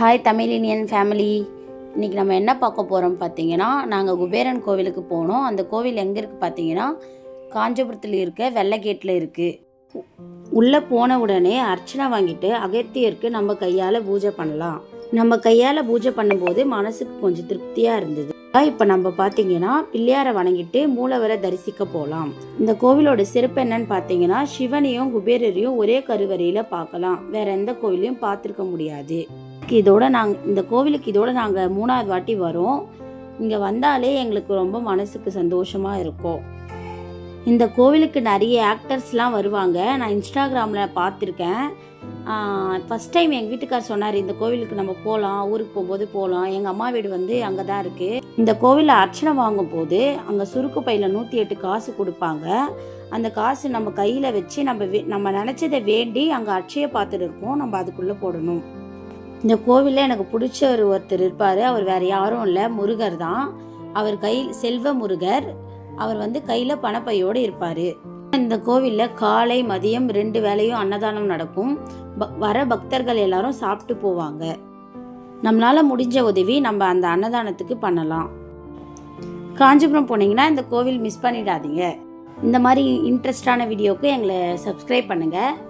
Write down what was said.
Hi Tamil Indian family இன்றைக்கி நம்ம என்ன பார்க்க போகிறோம் பார்த்தீங்கன்னா நாங்கள் குபேரன் கோவிலுக்கு போனோம். அந்த கோவில் எங்கே இருக்குது பார்த்தீங்கன்னா காஞ்சிபுரத்தில் இருக்க வெள்ளைக்கேட்டில் இருக்குது உள்ளே போன உடனே அர்ச்சனை வாங்கிட்டு அகத்தியருக்கு நம்ம கையால் பூஜை பண்ணலாம். நம்ம கையால் பூஜை பண்ணும்போது மனசுக்கு கொஞ்சம் திருப்தியாக இருந்தது. இப்போ நம்ம பார்த்தீங்கன்னா பிள்ளையாரை வணங்கிட்டு மூலவரை தரிசிக்க போகலாம் இந்த கோவிலோட சிறப்பு என்னன்னு பார்த்தீங்கன்னா சிவனையும் குபேரரையும் ஒரே கருவறையில் பார்க்கலாம். வேற எந்த கோவிலையும் பார்த்துருக்க முடியாது. இதோட நாங்கள் இந்த கோவிலுக்கு இதோட நாங்கள் மூணாவது வாட்டி வரோம். இங்கே வந்தாலே எங்களுக்கு ரொம்ப மனசுக்கு சந்தோஷமாக இருக்கும். இந்த கோவிலுக்கு நிறைய ஆக்டர்ஸ்லாம் வருவாங்க. நான் இன்ஸ்டாகிராமில் பார்த்துருக்கேன். ஃபஸ்ட் டைம் எங்கள் வீட்டுக்கார் சொன்னார் இந்த கோவிலுக்கு நம்ம போகலாம் ஊருக்கு போகும்போது போகலாம் எங்கள் அம்மா வீடு வந்து அங்கே தான் இருக்குது இந்த கோவிலில் அர்ச்சனை வாங்கும் போது அங்கே சுருக்கு பையில் நூற்றி எட்டு காசு கொடுப்பாங்க. அந்த காசு நம்ம கையில் வச்சு நம்ம நம்ம நினச்சதை வேண்டி அங்கே அட்சய பார்த்துட்டு இருக்கோம். நம்ம அதுக்குள்ளே போடணும். இந்த கோவிலில் எனக்கு பிடிச்சவர் ஒருத்தர் இருப்பார். அவர் வேறு யாரும் இல்லை. முருகர் தான். அவர் கையில் செல்வ முருகர். அவர் வந்து கையில் பணப்பையோடு இருப்பார். இந்த கோவிலில் காலை மதியம் ரெண்டு வேலையும் அன்னதானம் நடக்கும். ப- வர பக்தர்கள் எல்லாரும் சாப்பிட்டு போவாங்க. நம்மளால் முடிஞ்ச உதவி நம்ம அந்த அன்னதானத்துக்கு பண்ணலாம். காஞ்சிபுரம் போனீங்கன்னா இந்த கோவில் மிஸ் பண்ணிடாதீங்க. இந்த மாதிரி இன்ட்ரெஸ்டான வீடியோவுக்கு எங்களை சப்ஸ்கிரைப் பண்ணுங்கள்